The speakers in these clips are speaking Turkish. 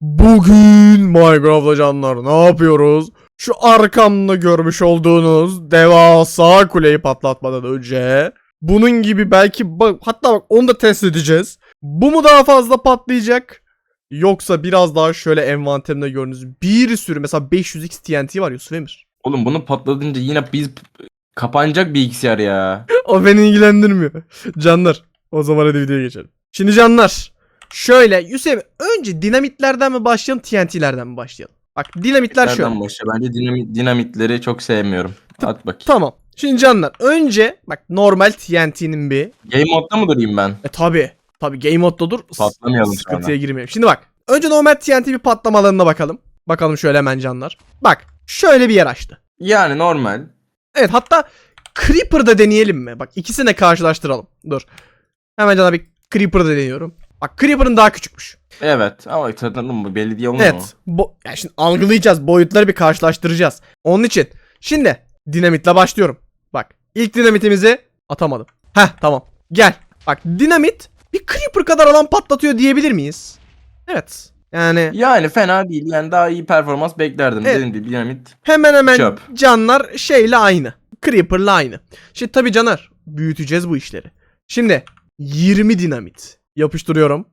Bugün Minecraft'ta canlar ne yapıyoruz? Şu arkamda görmüş olduğunuz devasa kuleyi patlatmadan önce bunun gibi belki bak, hatta bak onu da test edeceğiz. Bu mu daha fazla patlayacak? Yoksa biraz daha şöyle envanterimde gördüğünüz bir sürü mesela 500x TNT var Yusuf Emir. Oğlum bunu patladınca yine biz kapanacak bilgisayar ya. O beni ilgilendirmiyor. Canlar o zaman hadi videoya geçelim. Şimdi canlar şöyle Yusuf önce dinamitlerden mi başlayalım TNT'lerden mi başlayalım? Bak dinamitler şöyle. Başla? Bence dinamit, dinamitleri çok sevmiyorum. At bakayım. Tamam. Şimdi canlar önce bak normal TNT'nin bir Game modda mı durayım ben? e tabi tabi game modda dur Patlamayalım sıkıntıya sonra. girmeyelim. Şimdi bak önce normal TNT bir patlamalarına bakalım. Bakalım şöyle hemen canlar. Bak şöyle bir yer açtı. Yani normal. Evet hatta Creeper'da deneyelim mi? Bak ikisini karşılaştıralım. Dur. Hemen canlar bir Creeper'da deniyorum. Bak Creeper'ın daha küçükmüş. Evet ama tanıdım bu belli değil mu? Evet. Bo yani şimdi algılayacağız. Boyutları bir karşılaştıracağız. Onun için. Şimdi dinamitle başlıyorum. Bak ilk dinamitimizi atamadım. Heh tamam. Gel. Bak dinamit bir creeper kadar alan patlatıyor diyebilir miyiz? Evet. Yani Yani fena değil. Yani daha iyi performans beklerdim. Evet. Gibi dinamit. hemen hemen Çöp. canlar şeyle aynı. Creeper'la aynı. Şimdi tabii caner büyüteceğiz bu işleri. Şimdi 20 dinamit yapıştırıyorum.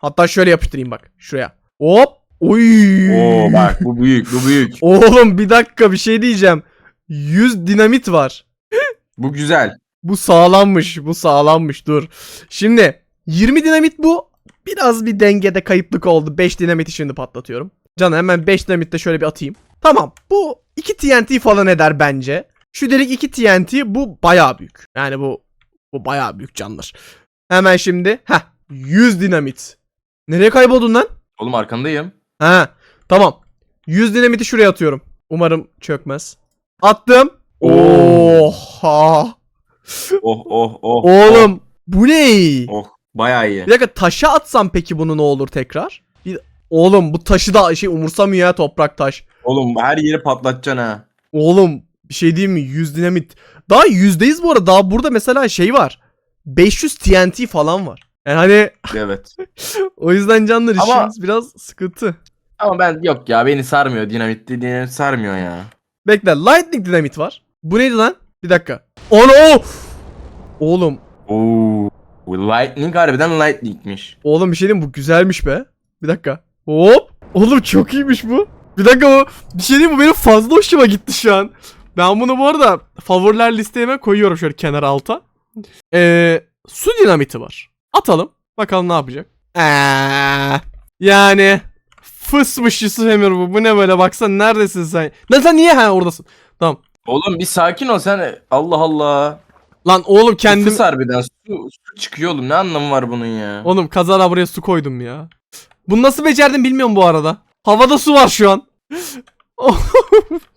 Hatta şöyle yapıştırayım bak şuraya. Hop. Oy. Oo bak bu büyük bu büyük. Oğlum bir dakika bir şey diyeceğim. 100 dinamit var. Bu güzel. Bu sağlammış. Bu sağlammış. Dur. Şimdi 20 dinamit bu. Biraz bir dengede kayıplık oldu. 5 dinamiti şimdi patlatıyorum. Canım hemen 5 dinamit de şöyle bir atayım. Tamam. Bu 2 TNT falan eder bence. Şu delik 2 TNT bu bayağı büyük. Yani bu bu bayağı büyük canlar. Hemen şimdi heh 100 dinamit. Nereye kayboldun lan? Oğlum arkandayım. Ha tamam. 100 dinamiti şuraya atıyorum. Umarım çökmez. Attım. Oha. Oh oh oh. Oğlum bu ne? Oh, oh. Bayağı iyi. Bir dakika taşa atsam peki bunu ne olur tekrar? Bir... Oğlum bu taşı da şey umursamıyor ya toprak taş. Oğlum her yeri patlatacaksın ha. Oğlum bir şey diyeyim mi? 100 dinamit. Daha yüzdeyiz bu arada. Daha burada mesela şey var. 500 TNT falan var. Yani hani Evet. o yüzden canlar Ama- işimiz biraz sıkıntı. Ama ben yok ya beni sarmıyor. Dinamit dinamit sarmıyor ya. Bekle lightning dinamit var. Bu neydi lan? Bir dakika. Ono! Oğlum. Oo. Bu lightning harbiden lightningmiş. Oğlum bir şey diyeyim mi? bu güzelmiş be. Bir dakika. Hop. Oğlum çok iyiymiş bu. Bir dakika bu. Bir şey diyeyim mi? bu benim fazla hoşuma gitti şu an. Ben bunu bu arada favoriler listeme koyuyorum şöyle kenar alta. Ee, su dinamiti var. Atalım. Bakalım ne yapacak. Eee, yani fısmış Yusuf Emir bu. Bu ne böyle baksana neredesin sen? Lan sen niye ha oradasın? Tamam. Oğlum bir sakin ol sen. Allah Allah. Lan oğlum Kendim... kendim harbiden su, su çıkıyor oğlum. Ne anlamı var bunun ya? Oğlum kazara buraya su koydum ya. Bunu nasıl becerdim bilmiyorum bu arada. Havada su var şu an.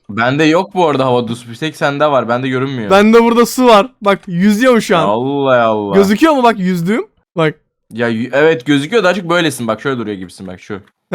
Bende yok bu arada hava su. Bir tek sende var. Bende görünmüyor. Bende burada su var. Bak yüzüyorum şu an. Allah Allah. Gözüküyor mu bak yüzdüğüm? Bak. Ya evet gözüküyor daha çok böylesin. Bak şöyle duruyor gibisin bak şu.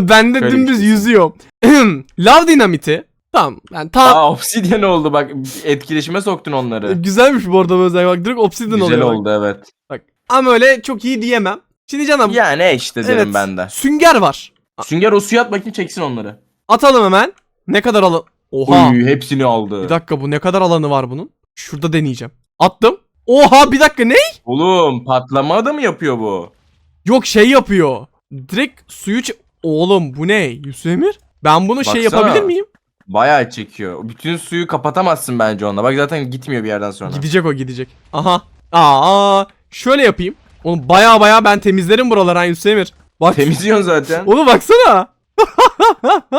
Ben de Şöyle dümdüz bir şey. yüzüyorum. Lav dinamiti. Tamam. Yani tam Aa obsidyen oldu bak. Etkileşime soktun onları. güzelmiş bu arada böyle bak direkt obsidian Güzel oluyor. bak. oldu evet. Bak. Ama öyle çok iyi diyemem. Şimdi canım Ya ne işte derim evet, ben de. sünger var. Sünger o suya at bakayım çeksin onları. Atalım hemen. Ne kadar alan? Oha. Oy hepsini aldı. Bir dakika bu ne kadar alanı var bunun? Şurada deneyeceğim. Attım. Oha bir dakika ne? Oğlum patlama da mı yapıyor bu? Yok şey yapıyor. Direkt suyu ç- Oğlum bu ne? Yusuf Emir? Ben bunu şey Baksana. yapabilir miyim? Bayağı çekiyor. Bütün suyu kapatamazsın bence onunla. Bak zaten gitmiyor bir yerden sonra. Gidecek o gidecek. Aha. Aa, şöyle yapayım. Oğlum baya baya ben temizlerim buraları ha Yusuf Emir. Bak. Temizliyorsun zaten. Oğlum baksana.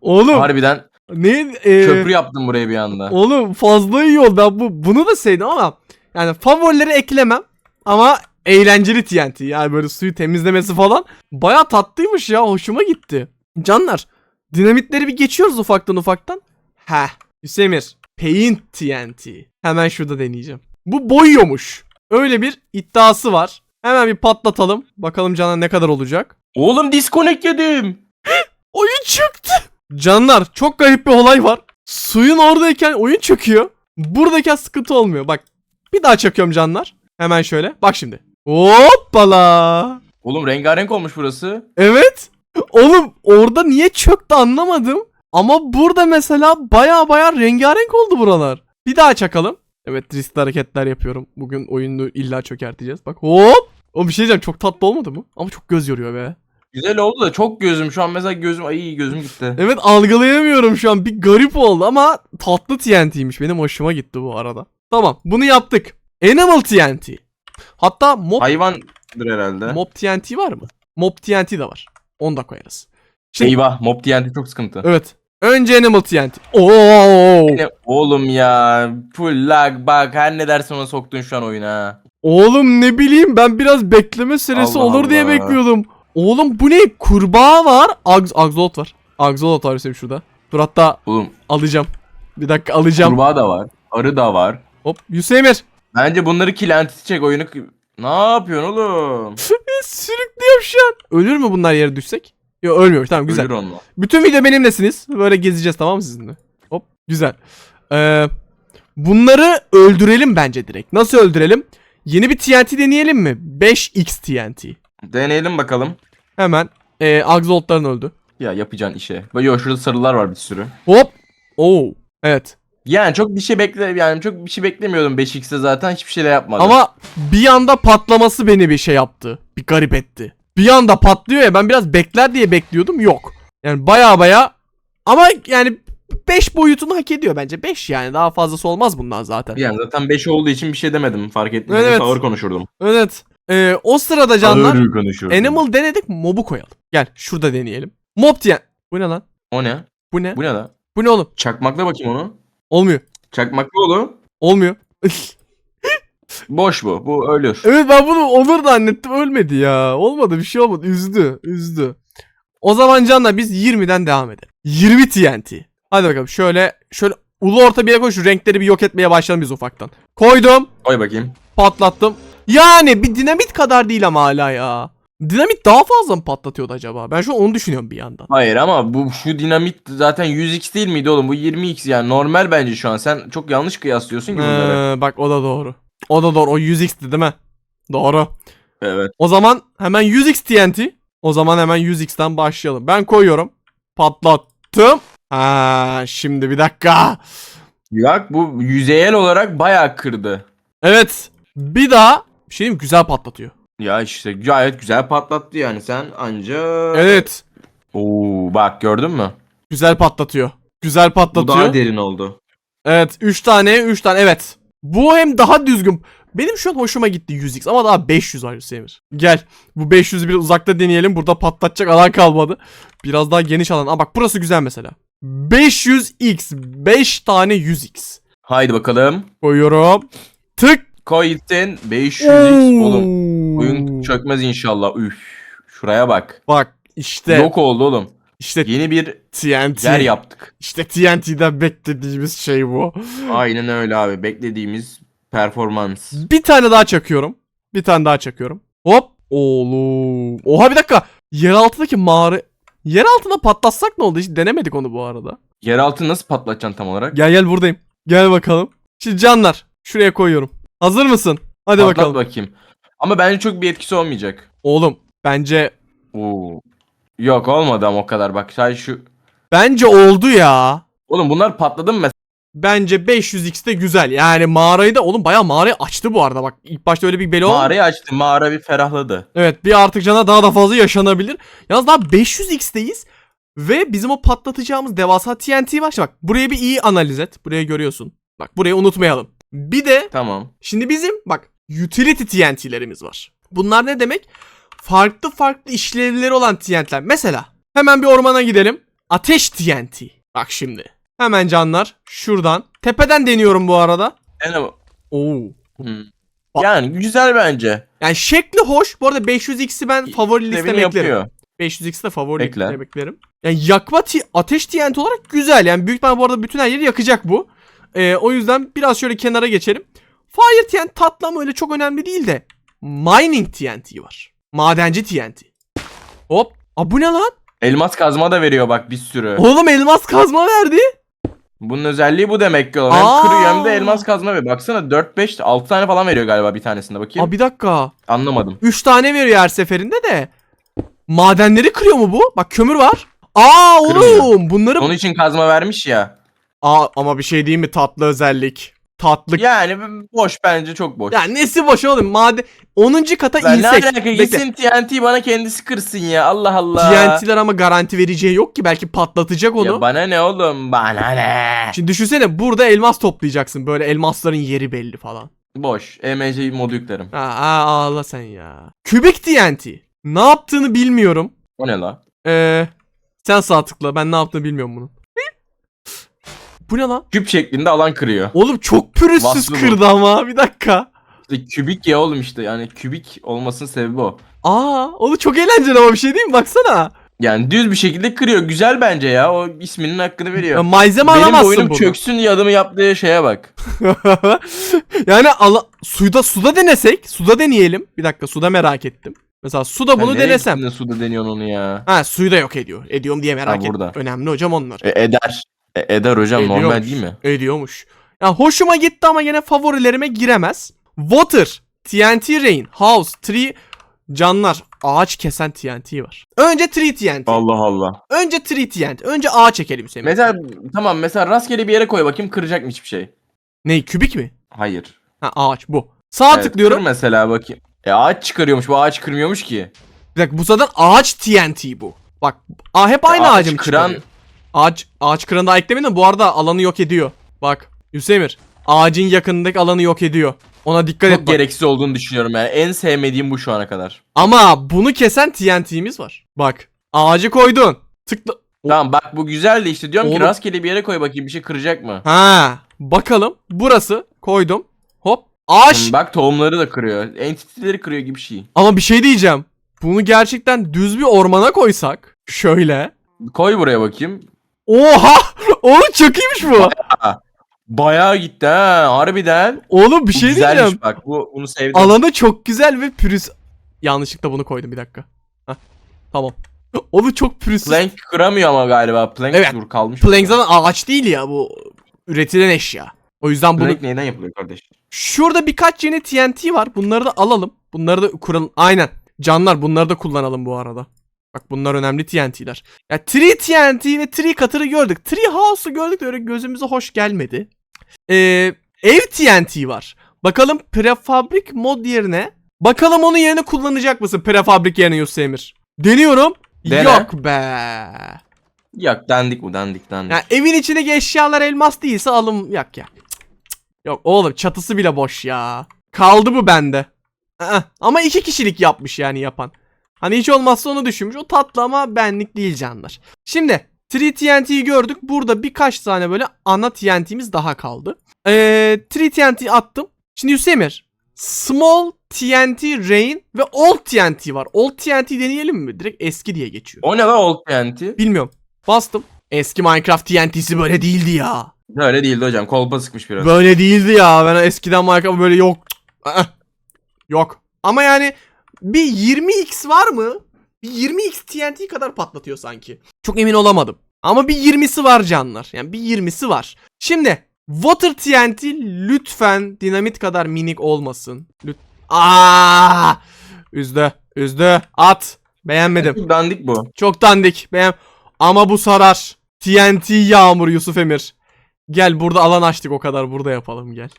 Oğlum Harbiden ne e, köprü yaptım buraya bir anda. Oğlum fazla iyi oldu. Ben bu bunu da sevdim ama yani favorileri eklemem ama eğlenceli TNT. Yani böyle suyu temizlemesi falan baya tatlıymış ya. Hoşuma gitti. Canlar, dinamitleri bir geçiyoruz ufaktan ufaktan. Heh, Hüsemir, Paint TNT. Hemen şurada deneyeceğim. Bu boyuyormuş. Öyle bir iddiası var. Hemen bir patlatalım. Bakalım Canan ne kadar olacak. Oğlum disconnect yedim. Oyun çıktı. Canlar çok garip bir olay var. Suyun oradayken oyun çöküyor. Buradayken sıkıntı olmuyor. Bak bir daha çakıyorum canlar. Hemen şöyle. Bak şimdi. Hoppala. Oğlum rengarenk olmuş burası. Evet. Oğlum orada niye çöktü anlamadım. Ama burada mesela baya baya rengarenk oldu buralar. Bir daha çakalım. Evet riskli hareketler yapıyorum. Bugün oyunu illa çökerteceğiz. Bak hop. O bir şey diyeceğim çok tatlı olmadı mı? Ama çok göz yoruyor be. Güzel oldu da çok gözüm. Şu an mesela gözüm ay gözüm gitti. Evet algılayamıyorum şu an. Bir garip oldu ama tatlı TNT'ymiş. Benim hoşuma gitti bu arada. Tamam bunu yaptık. Animal TNT. Hatta Mob, Hayvandır herhalde. Mob TNT var mı? Mob TNT de var. Onu da koyarız. Şimdi, Eyvah mob TNT çok sıkıntı. evet. Önce Animal TNT. Oo. Ne- Oğlum ya full lag bak her ne dersen ona soktun şu an oyuna. Oğlum ne bileyim ben biraz bekleme süresi Allah olur diye Allah. bekliyordum. Oğlum bu ne? Kurbağa var. Ax Axolot var. Axolot var Hüseyin şurada. Dur hatta Oğlum alacağım. Bir dakika alacağım. kurbağa da var. Arı da var. Hop Hüseyin'ir. Bence bunları kilantisi çek oyunu. Ne yapıyorsun oğlum? Sürüklüyorum şu an. Ölür mü bunlar yere düşsek? Yok ölmüyor. Tamam güzel. Ölür onunla. Bütün video benimlesiniz. Böyle gezeceğiz tamam mı sizinle? Hop güzel. Ee, bunları öldürelim bence direkt. Nasıl öldürelim? Yeni bir TNT deneyelim mi? 5x TNT. Deneyelim bakalım. Hemen. Ee, Axolotların öldü. Ya yapacağın işe. Böyle şurada sarılar var bir sürü. Hop. Oo. Evet. Yani çok bir şey bekle yani çok bir şey beklemiyordum 5x'te zaten hiçbir şey de yapmadım. Ama bir anda patlaması beni bir şey yaptı. Bir garip etti. Bir anda patlıyor ya ben biraz bekler diye bekliyordum. Yok. Yani baya baya ama yani 5 boyutunu hak ediyor bence. 5 yani daha fazlası olmaz bundan zaten. yani zaten 5 olduğu için bir şey demedim fark ettim. Evet. Ağır konuşurdum. Evet. Ee, o sırada canlar Ağır. Animal denedik mob'u koyalım. Gel şurada deneyelim. Mob diyen. Bu ne lan? O ne? Bu ne? Bu ne la? Bu ne oğlum? Çakmakla bakayım onu. Olmuyor. Çakmakla oğlum. Olmuyor. Boş bu. Bu ölür. evet ben bunu olur zannettim ölmedi ya. Olmadı bir şey olmadı. Üzdü. Üzdü. O zaman canlar biz 20'den devam edelim. 20 TNT. Hadi bakalım şöyle şöyle ulu orta bir yere koy şu renkleri bir yok etmeye başlayalım biz ufaktan. Koydum. Koy bakayım. Patlattım. Yani bir dinamit kadar değil ama hala ya. Dinamit daha fazla mı patlatıyordu acaba? Ben şu an onu düşünüyorum bir yandan. Hayır ama bu şu dinamit zaten 100x değil miydi oğlum? Bu 20x yani normal bence şu an. Sen çok yanlış kıyaslıyorsun ki bunları. Ee, bak o da doğru. O da doğru. O 100x'ti değil mi? Doğru. Evet. O zaman hemen 100x TNT. O zaman hemen 100x'ten başlayalım. Ben koyuyorum. Patlattım. Ha, şimdi bir dakika. Bak bu yüzeyel olarak bayağı kırdı. Evet. Bir daha bir şey diyeyim mi? güzel patlatıyor. Ya işte gayet güzel patlattı yani sen anca... Evet. Oo bak gördün mü? Güzel patlatıyor. Güzel Bu patlatıyor. daha derin oldu. Evet 3 tane 3 tane evet. Bu hem daha düzgün. Benim şu an hoşuma gitti 100x ama daha 500 var Hüseyin. Gel bu 500'ü bir uzakta deneyelim. Burada patlatacak alan kalmadı. Biraz daha geniş alan. Aa bak burası güzel mesela. 500x 5 tane 100x. Haydi bakalım. Koyuyorum. Tık. Gitsin. 500x. Oğlum oyun çökmez inşallah. Üf. Şuraya bak. Bak işte Yok oldu oğlum. işte Yeni bir TNT. yer yaptık. İşte TNT'den beklediğimiz şey bu. Aynen öyle abi. Beklediğimiz performans. Bir tane daha çakıyorum. Bir tane daha çakıyorum. Hop. Oğlum. Oha bir dakika. Yer altındaki mağara. Yer altına patlatsak ne oldu? Hiç denemedik onu bu arada. Yeraltı nasıl patlatacaksın tam olarak? Gel gel buradayım. Gel bakalım. Şimdi canlar. Şuraya koyuyorum. Hazır mısın? Hadi Patlat bakalım. bakayım. Ama bence çok bir etkisi olmayacak. Oğlum bence Oo. Yok olmadı ama o kadar bak. Sadece şu... bence oldu ya. Oğlum bunlar patladı mı mesela? Bence 500x de güzel. Yani mağarayı da oğlum bayağı mağarayı açtı bu arada bak. ilk başta öyle bir belo. Mağarayı açtı. Mağara bir ferahladı. Evet bir artık cana daha da fazla yaşanabilir. Yalnız daha 500x'teyiz. Ve bizim o patlatacağımız devasa TNT var. Şimdi bak buraya bir iyi analiz et. Buraya görüyorsun. Bak burayı unutmayalım. Bir de Tamam. şimdi bizim bak utility TNT'lerimiz var. Bunlar ne demek? Farklı farklı işlevleri olan TNT'ler. Mesela hemen bir ormana gidelim. Ateş TNT. Bak şimdi. Hemen canlar şuradan. Tepeden deniyorum bu arada. Yani, Oo. Hmm. yani güzel bence. Yani şekli hoş. Bu arada 500x'i ben favori İşlevini listeme eklerim. yapıyor. 500x de favori Ekle. listeme eklerim. Yani yakma ti- ateş TNT olarak güzel. Yani büyük ihtimalle bu arada bütün her yeri yakacak bu. Ee, o yüzden biraz şöyle kenara geçelim. Fire TNT tatlı ama öyle çok önemli değil de. Mining TNT var. Madenci TNT. Hop. Aa bu ne lan? Elmas kazma da veriyor bak bir sürü. Oğlum elmas kazma verdi. Bunun özelliği bu demek ki oğlum. Hem Aa. kırıyor hem de elmas kazma veriyor. Baksana 4 5 6 tane falan veriyor galiba bir tanesinde bakayım. Aa bir dakika. Anlamadım. 3 tane veriyor her seferinde de. Madenleri kırıyor mu bu? Bak kömür var. Aa Kırmıyor. oğlum bunları... Onun için kazma vermiş ya. Aa ama bir şey değil mi tatlı özellik. Tatlı. Ya, Yani boş bence çok boş. nesi boş oğlum maden. 10. kata Lan ne insek. alaka gitsin TNT bana kendisi kırsın ya Allah Allah. TNT'ler ama garanti vereceği yok ki belki patlatacak onu. Ya bana ne oğlum bana ne. Şimdi düşünsene burada elmas toplayacaksın. Böyle elmasların yeri belli falan. Boş. EMC modu yüklerim. Aa, aa ağla sen ya. Kübik TNT. Ne yaptığını bilmiyorum. O ne la? Ee, sen sağ tıkla. Ben ne yaptığını bilmiyorum bunun. Bu ne lan? Küp şeklinde alan kırıyor. Oğlum çok pürüzsüz Vasfı bu. kırdı ama. Bir dakika. İşte kübik ya oğlum işte yani kübik olmasının sebebi o. Aa, oğlum çok eğlenceli ama bir şey değil mi? Baksana. Yani düz bir şekilde kırıyor. Güzel bence ya. O isminin hakkını veriyor. Ya malzeme Benim alamazsın oyunum bunu. çöksün diye adamı yaptığı şeye bak. yani ala suda suda denesek. Suda deneyelim. Bir dakika suda merak ettim. Mesela suda bunu Sen nereye denesem. gittin de suda deniyorsun onu ya. Ha suyu da yok ediyor. Ediyorum diye merak Ha, ettim. burada. Önemli hocam onlar. E, eder. E, eder hocam normal Ediyormuş. değil mi? Ediyormuş. Ya hoşuma gitti ama yine favorilerime giremez. Water, TNT Rain, House, Tree, canlar. Ağaç kesen TNT var. Önce Tree TNT. Allah Allah. Önce Tree TNT. Önce ağaç çekelim Hüseyin. Mesela tamam mesela rastgele bir yere koy bakayım kıracak mı hiçbir şey? Ney? Kübik mi? Hayır. Ha ağaç bu. Sağa Evet, tıklıyorum. Kır mesela bakayım. E ağaç çıkarıyormuş bu ağaç kırmıyormuş ki. Bir dakika bu zaten ağaç TNT bu. Bak aa, hep aynı Ağaç ağacı mı kıran- çıkarıyor? Ağaç, ağaç kıranı daha eklemeyin de bu arada alanı yok ediyor. Bak Hüseyin ağacın yakınındaki alanı yok ediyor. Ona dikkat Çok et bak. gereksiz olduğunu düşünüyorum yani. En sevmediğim bu şu ana kadar. Ama bunu kesen TNT'miz var. Bak ağacı koydun. Tıkla. Tamam bak bu güzel de işte diyorum Oğlum. ki rastgele bir yere koy bakayım bir şey kıracak mı? Ha bakalım. Burası koydum. Hop. Ağaç. Hmm, Bak tohumları da kırıyor. Entity'leri kırıyor gibi bir şey. Ama bir şey diyeceğim. Bunu gerçekten düz bir ormana koysak. Şöyle. Koy buraya bakayım. Oha! Oğlum çok iyiymiş bu. Bayağı gitti ha harbiden. Oğlum bir Bu şey güzelmiş diyeceğim. bak bu bunu sevdim. Alanı çok güzel ve pürüz. Yanlışlıkla bunu koydum bir dakika. Heh, tamam. Oğlum çok pürüzsüz. Plank kıramıyor ama galiba. Plank Evet. dur kalmış. Plank zaten ağaç değil ya bu üretilen eşya. O yüzden bunu Plank neyden yapılıyor kardeş? şurada birkaç yeni TNT var. Bunları da alalım. Bunları da kuralım. Aynen. Canlar bunları da kullanalım bu arada. Bak bunlar önemli TNT'ler. Ya Tree TNT ve Tree Cutter'ı gördük. Tree House'u gördük de öyle gözümüze hoş gelmedi. Ee, ev TNT var. Bakalım prefabrik mod yerine. Bakalım onun yerine kullanacak mısın prefabrik yerine Yusuf Emir? Deniyorum. Dene. Yok be. Yok dandik bu dandik dandik. Ya evin içindeki eşyalar elmas değilse alım yak ya. Cık, cık, cık. Yok oğlum çatısı bile boş ya. Kaldı bu bende. Aa, ama iki kişilik yapmış yani yapan. Hani hiç olmazsa onu düşünmüş. O tatlı ama benlik değil canlar. Şimdi 3 TNT'yi gördük. Burada birkaç tane böyle ana TNT'miz daha kaldı. Ee, 3 TNT attım. Şimdi Hüsemir. Small TNT Rain ve Old TNT var. Old TNT deneyelim mi? Direkt eski diye geçiyor. O ne la old TNT? Bilmiyorum. Bastım. Eski Minecraft TNT'si böyle değildi ya. Öyle değildi hocam. Kolpa sıkmış biraz. Böyle değildi ya. Ben eskiden Minecraft böyle yok. Aa, Yok. Ama yani bir 20x var mı? Bir 20x TNT kadar patlatıyor sanki. Çok emin olamadım. Ama bir 20'si var canlar. Yani bir 20'si var. Şimdi Water TNT lütfen dinamit kadar minik olmasın. Lüt Aa! Üzdü. Üzdü. At. Beğenmedim. dandik bu. Çok dandik. Beğen Ama bu sarar. TNT yağmur Yusuf Emir. Gel burada alan açtık o kadar burada yapalım gel.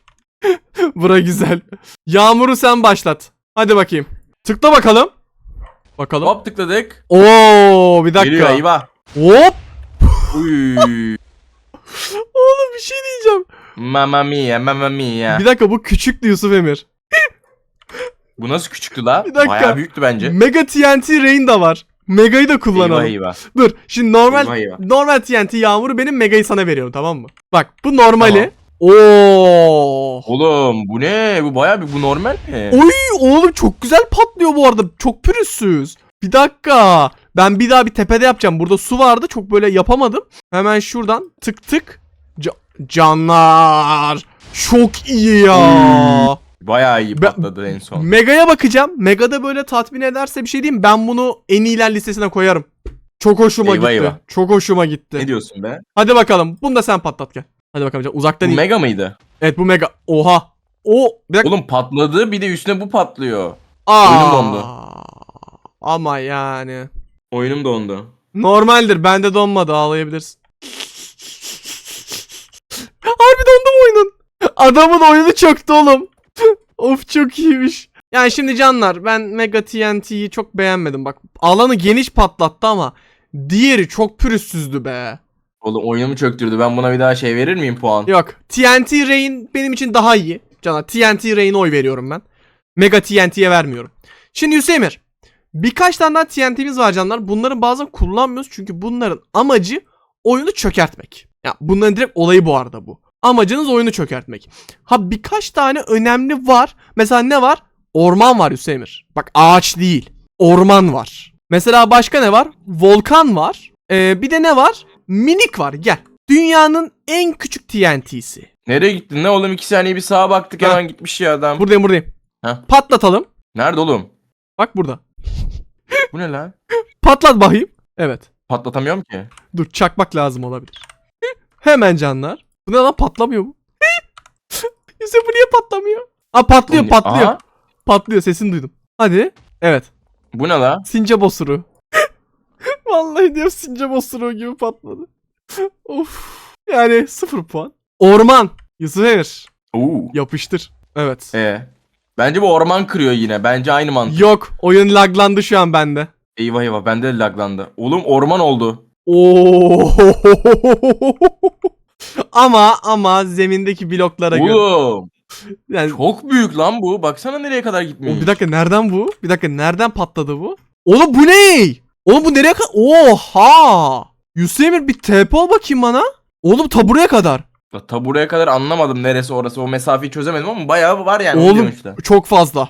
Bura güzel. Yağmuru sen başlat. Hadi bakayım. Tıkla bakalım. Bakalım. Hop tıkladık. Oo bir dakika. Geliyor eyvah. Hop. Uy. Oğlum bir şey diyeceğim. Mamma mia, mamma mia. Bir dakika bu küçüktü Yusuf Emir. Bu nasıl küçüktü la? Bir dakika. Bayağı büyüktü bence. Mega TNT Rain da var. Mega'yı da kullanalım. Eyvah eyvah. Dur. Şimdi normal Eyvah eyvah. normal TNT yağmuru benim Mega'yı sana veriyorum tamam mı? Bak bu normali. Tamam. Oo. Oğlum bu ne? Bu bayağı bir bu normal mi? Oy oğlum çok güzel patlıyor bu arada. Çok pürüzsüz. Bir dakika. Ben bir daha bir tepede yapacağım. Burada su vardı. Çok böyle yapamadım. Hemen şuradan tık tık. Ca- canlar. Çok iyi ya. Bayağı iyi Ben- patladı en son. Mega'ya bakacağım. Mega'da böyle tatmin ederse bir şey diyeyim. Ben bunu en iyiler listesine koyarım. Çok hoşuma Eyvah gitti. eyvah. Çok hoşuma gitti. Ne diyorsun be? Hadi bakalım. Bunu da sen patlat gel. Hadi bakalım. Uzaktan Bu iyi. mega mıydı? Evet bu mega. Oha. O bir dakika. Oğlum patladı bir de üstüne bu patlıyor. Aa. oyunum dondu. Ama yani. Oyunum dondu. Normaldir. Bende donmadı. Ağlayabilirsin. Harbi dondu mu oyunun? Adamın oyunu çöktü oğlum. of çok iyiymiş. Yani şimdi canlar ben Mega TNT'yi çok beğenmedim. Bak alanı geniş patlattı ama diğeri çok pürüzsüzdü be. Oğlum oyunumu çöktürdü. Ben buna bir daha şey verir miyim puan? Yok. TNT Rain benim için daha iyi. Cana TNT Rain'e oy veriyorum ben. Mega TNT'ye vermiyorum. Şimdi Hüseyin'ir. Birkaç tane daha TNT'miz var canlar. Bunların bazen kullanmıyoruz çünkü bunların amacı oyunu çökertmek. Ya bunların direkt olayı bu arada bu. Amacınız oyunu çökertmek. Ha birkaç tane önemli var. Mesela ne var? Orman var Hüseyin'ir. Bak ağaç değil. Orman var. Mesela başka ne var? Volkan var. Ee, bir de ne var? Minik var. Gel. Dünyanın en küçük TNT'si. Nereye gittin? Ne oğlum? iki saniye bir sağa baktık Ha. hemen gitmiş ya adam. Buradayım buradayım. Ha. Patlatalım. Nerede oğlum? Bak burada. Bu ne lan? Patlat bakayım. Evet. Patlatamıyorum ki. Dur çakmak lazım olabilir. Hemen canlar. Bu ne lan patlamıyor mu? Yusuf bu niye patlamıyor? Aa patlıyor Bu ne- patlıyor. Aha. Patlıyor sesini duydum. Hadi. Evet. Bu ne la? Sincap osuru. Vallahi diyorum sincap osuru gibi patladı. of. Yani sıfır puan. Orman. Yusuf Emir. Oo. Yapıştır. Evet. Ee. Bence bu orman kırıyor yine. Bence aynı mantık. Yok. Oyun laglandı şu an bende. Eyvah eyvah bende de laglandı. Oğlum orman oldu. Oo. ama ama zemindeki bloklara göre. Oğlum. Yani Çok büyük lan bu. Baksana nereye kadar gitmiş. o, bir dakika nereden bu? Bir dakika nereden patladı bu? Oğlum bu ne? Oğlum bu nereye kadar? Oha! Yusuf bir TP ol bakayım bana. Oğlum ta buraya kadar. Ya, Ta buraya kadar anlamadım neresi orası. O mesafeyi çözemedim ama bayağı var yani. Oğlum işte. çok fazla.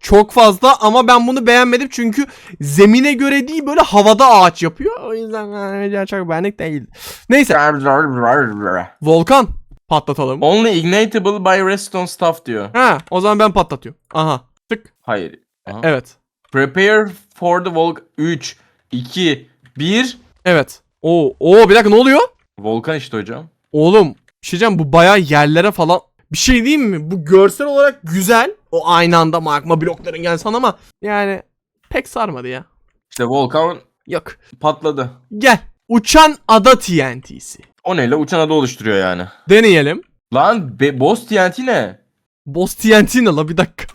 Çok fazla ama ben bunu beğenmedim çünkü zemine göre değil böyle havada ağaç yapıyor. O yüzden çok benlik değil. Neyse volkan patlatalım. Only ignitable by redstone stuff diyor. Ha o zaman ben patlatıyorum. Aha tık. Hayır. Aha. Evet. Prepare for the volk 3 2 1 Evet. Oo, oo bir dakika ne oluyor? Volkan işte hocam. Oğlum bir şey diyeceğim bu bayağı yerlere falan bir şey diyeyim mi? Bu görsel olarak güzel. O aynı anda magma blokların gelsen ama yani pek sarmadı ya. İşte volkan Yok. patladı. Gel. Uçan ada TNT'si. O neyle uçan ada oluşturuyor yani. Deneyelim. Lan be, boss TNT ne? Boss TNT ne la bir dakika.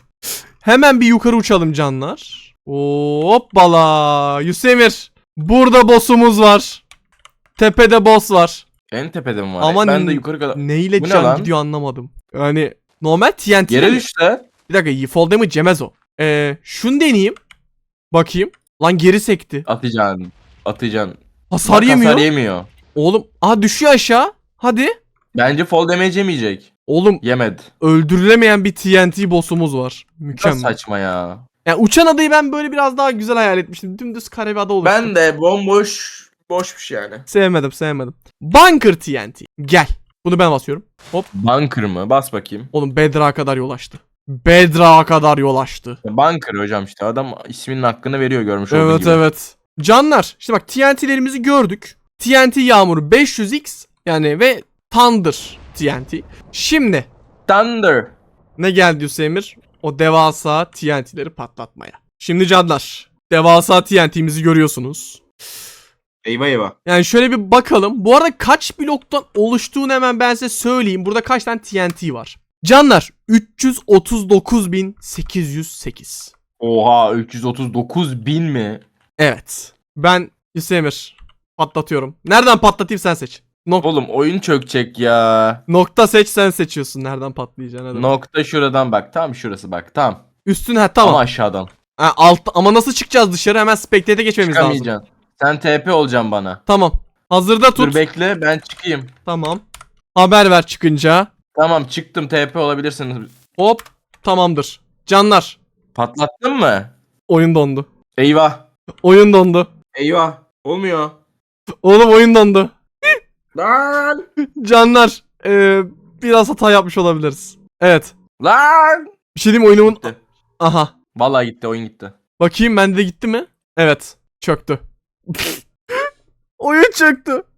Hemen bir yukarı uçalım canlar. Hoppala. Yusemir. Burada boss'umuz var. Tepede boss var. En tepede mi var? Aman ben de yukarı kadar. Neyle Bu ne can lan? gidiyor anlamadım. Yani normal TNT Yere mi? düştü. Bir dakika fall damage yemez o. Ee, şunu deneyeyim. Bakayım. Lan geri sekti. Atacaksın. Atacaksın. Hasar Bak, yemiyor. Hasar yemiyor. Oğlum aha düşüyor aşağı. Hadi. Bence fall damage yemeyecek. Oğlum Yemedi. öldürülemeyen bir TNT boss'umuz var. Çok Mükemmel. saçma ya. Yani uçan adayı ben böyle biraz daha güzel hayal etmiştim. Dümdüz kare bir ada olur. Ben de bomboş boşmuş yani. Sevmedim sevmedim. Bunker TNT. Gel. Bunu ben basıyorum. Hop. Bunker mı? Bas bakayım. Oğlum Bedrock'a kadar yol açtı. Bedrock'a kadar yol açtı. Bunker hocam işte. Adam isminin hakkını veriyor görmüş olduğu Evet gibi. evet. Canlar. Şimdi bak TNT'lerimizi gördük. TNT yağmuru 500x yani ve Thunder TNT. Şimdi Thunder. ne geldi Hüseyin'ir? O devasa TNT'leri patlatmaya. Şimdi canlar. Devasa TNT'mizi görüyorsunuz. Eyvah eyvah. Yani şöyle bir bakalım. Bu arada kaç bloktan oluştuğunu hemen ben size söyleyeyim. Burada kaç tane TNT var? Canlar 339.808. Oha 339 bin mi? Evet. Ben Hüseyin'ir patlatıyorum. Nereden patlatayım sen seç. Nok- Oğlum oyun çökecek ya. nokta seç sen seçiyorsun nereden patlayacağını. hadi. Nokta şuradan bak. Tam şurası bak. Tam. Üstün ha tamam. Ama aşağıdan. Ha, alt, ama nasıl çıkacağız dışarı? Hemen spectate'e geçmemiz lazım. Çıkamayacaksın. Sen TP olacaksın bana. Tamam. Hazırda tut. Dur bekle ben çıkayım. Tamam. Haber ver çıkınca. Tamam çıktım TP olabilirsin. Hop. Tamamdır. Canlar. Patlattın mı? Oyun dondu. Eyvah. Oyun dondu. Eyvah. Olmuyor. Oğlum oyun dondu. Lan. Canlar. eee, biraz hata yapmış olabiliriz. Evet. Lan. Bir şey diyeyim oyunumun... Gitti. Aha. Vallahi gitti oyun gitti. Bakayım bende de gitti mi? Evet. Çöktü. Oyun çöktü.